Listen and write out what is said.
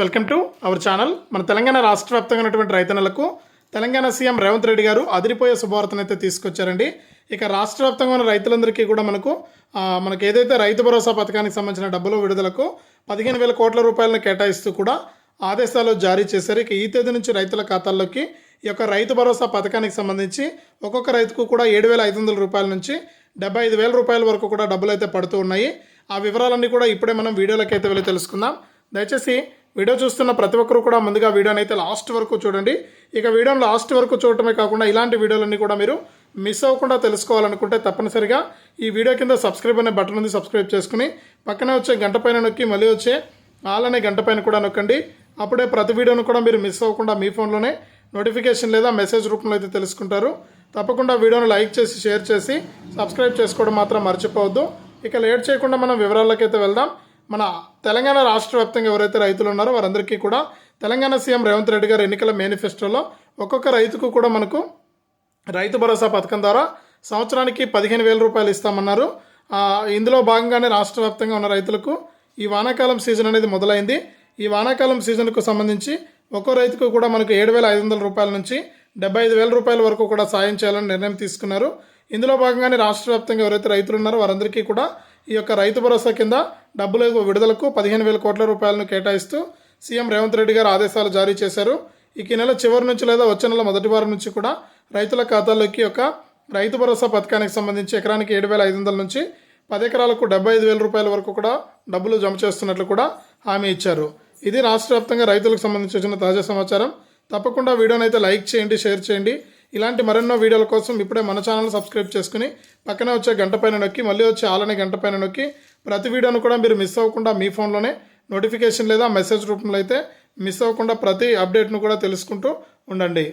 Welcome to our channel మన తెలంగాణ రాష్ట్ర వ్యాప్తంగా ఉన్నటువంటి రైతన్నలకు తెలంగాణ సీఎం రేవంత్ రెడ్డి గారు అదిరిపోయే శుభవార్తను అయితే తీసుకొచ్చారండి. ఇక రాష్ట్ర వ్యాప్తంగా ఉన్న రైతులందరికీ కూడా మనకు మనకు ఏదైతే రైతు భరోసా పథకానికి సంబంధించిన డబ్బులు విడుదలకు పదిహేను వేల కోట్ల రూపాయలను కేటాయిస్తూ కూడా ఆదేశాలు జారీ చేశారు. ఇక ఈ తేదీ నుంచి రైతుల ఖాతాల్లోకి ఈ యొక్క రైతు భరోసా పథకానికి సంబంధించి ఒక్కొక్క రైతుకు కూడా ఏడు వేల ఐదు వందల రూపాయల నుంచి డెబ్బై ఐదు వేల రూపాయల వరకు కూడా డబ్బులు అయితే పడుతూ ఉన్నాయి. ఆ వివరాలన్నీ కూడా ఇప్పుడే మనం వీడియోలోకి అయితే వెళ్ళి తెలుసుకుందాం. దయచేసి వీడియో చూస్తున్న ప్రతి ఒక్కరు కూడా ముందుగా వీడియోని అయితే లాస్ట్ వరకు చూడండి. ఇక వీడియోని లాస్ట్ వరకు చూడటమే కాకుండా ఇలాంటి వీడియోలన్నీ కూడా మీరు మిస్ అవ్వకుండా తెలుసుకోవాలనుకుంటే తప్పనిసరిగా ఈ వీడియో కింద సబ్స్క్రైబ్ అనే బటన్ ఉంది సబ్స్క్రైబ్ చేసుకుని. పక్కనే వచ్చే గంట పైన నొక్కి మళ్ళీ వచ్చే ఆల్ అనే గంట పైన కూడా నొక్కండి. అప్పుడే ప్రతి వీడియోను కూడా మీరు మిస్ అవ్వకుండా మీ ఫోన్లోనే నోటిఫికేషన్ లేదా మెసేజ్ రూపంలో అయితే తెలుసుకుంటారు. తప్పకుండా వీడియోను లైక్ చేసి షేర్ చేసి సబ్స్క్రైబ్ చేసుకోవడం మాత్రం మర్చిపోవద్దు. ఇక లేట్ చేయకుండా మనం వివరాల్లోకి అయితే వెళ్దాం. మన తెలంగాణ రాష్ట్ర వ్యాప్తంగా ఎవరైతే రైతులు ఉన్నారో వారందరికీ కూడా తెలంగాణ సీఎం రేవంత్ రెడ్డి గారు ఎన్నికల మేనిఫెస్టోలో ఒక్కొక్క రైతుకు కూడా మనకు రైతు భరోసా పథకం ద్వారా సంవత్సరానికి పదిహేను వేల రూపాయలు ఇస్తామన్నారు. ఇందులో భాగంగానే రాష్ట్ర వ్యాప్తంగా ఉన్న రైతులకు ఈ వానాకాలం సీజన్ అనేది మొదలైంది. ఈ వానాకాలం సీజన్కు సంబంధించి ఒక్కో రైతుకు కూడా మనకు ఏడు వేల ఐదు వందల రూపాయల నుంచి డెబ్బై ఐదు వేల రూపాయల వరకు కూడా సాయం చేయాలని నిర్ణయం తీసుకున్నారు. ఇందులో భాగంగానే రాష్ట్ర వ్యాప్తంగా ఎవరైతే రైతులు ఉన్నారో వారందరికీ కూడా ఈ యొక్క రైతు భరోసా కింద డబ్బుల విడుదలకు పదిహేను వేల కోట్ల రూపాయలను కేటాయిస్తూ సీఎం రేవంత్ రెడ్డి గారు ఆదేశాలు జారీ చేశారు. ఇక ఈ నెల చివరి నుంచి లేదా వచ్చే నెల మొదటి వారం నుంచి కూడా రైతుల ఖాతాల్లోకి ఒక రైతు భరోసా పథకానికి సంబంధించి ఎకరానికి ఏడు వేల ఐదు వందల నుంచి పది ఎకరాలకు డెబ్బై ఐదు వేల రూపాయల వరకు కూడా డబ్బులు జమ చేస్తున్నట్లు కూడా హామీ ఇచ్చారు. ఇది రాష్ట్ర వ్యాప్తంగా రైతులకు సంబంధించిన తాజా సమాచారం. తప్పకుండా వీడియోనైతే అయితే లైక్ చేయండి షేర్ చేయండి. ఇలాంటి మరెన్నో వీడియోల కోసం ఇప్పుడే మన ఛానల్ సబ్స్క్రైబ్ చేసుకుని పక్కనే వచ్చే గంట పైన నొక్కి మళ్ళీ వచ్చే ఆలనే గంట పైన నొక్కి ప్రతి వీడియోను కూడా మీరు మిస్ అవ్వకుండా మీ ఫోన్లోనే నోటిఫికేషన్ లేదా మెసేజ్ రూపంలో అయితే మిస్ అవ్వకుండా ప్రతి అప్డేట్ను కూడా తెలుసుకుంటూ ఉండండి.